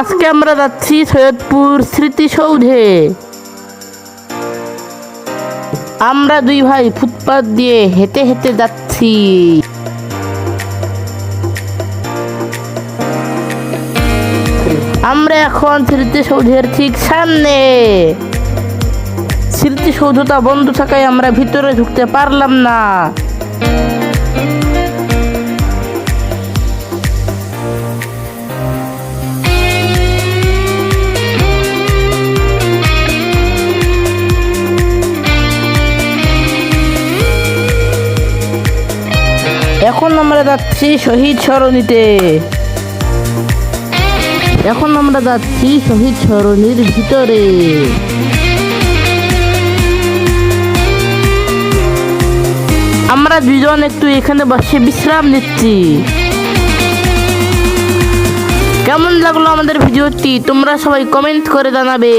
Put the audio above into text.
আজকে আমরা যাচ্ছি সৈয়দপুর স্মৃতিসৌধে। আমরা দুই ভাই ফুটপাত দিয়ে হেঁটে হেঁটে যাচ্ছি। আমরা এখন স্মৃতিসৌধের ঠিক সামনে। স্মৃতিসৌধটা বন্ধ থাকায় আমরা ভিতরে ঢুকতে পারলাম না। এখন আমরা যাচ্ছি শহীদ সরণিতে। এখন আমরা যাচ্ছি শহীদ সরণির ভিতরে। আমরা দুজন একটু এখানে বসে বিশ্রাম নিচ্ছি। কেমন লাগল আমাদের ভিডিওটি? তোমরা সবাই কমেন্ট করে জানাবে।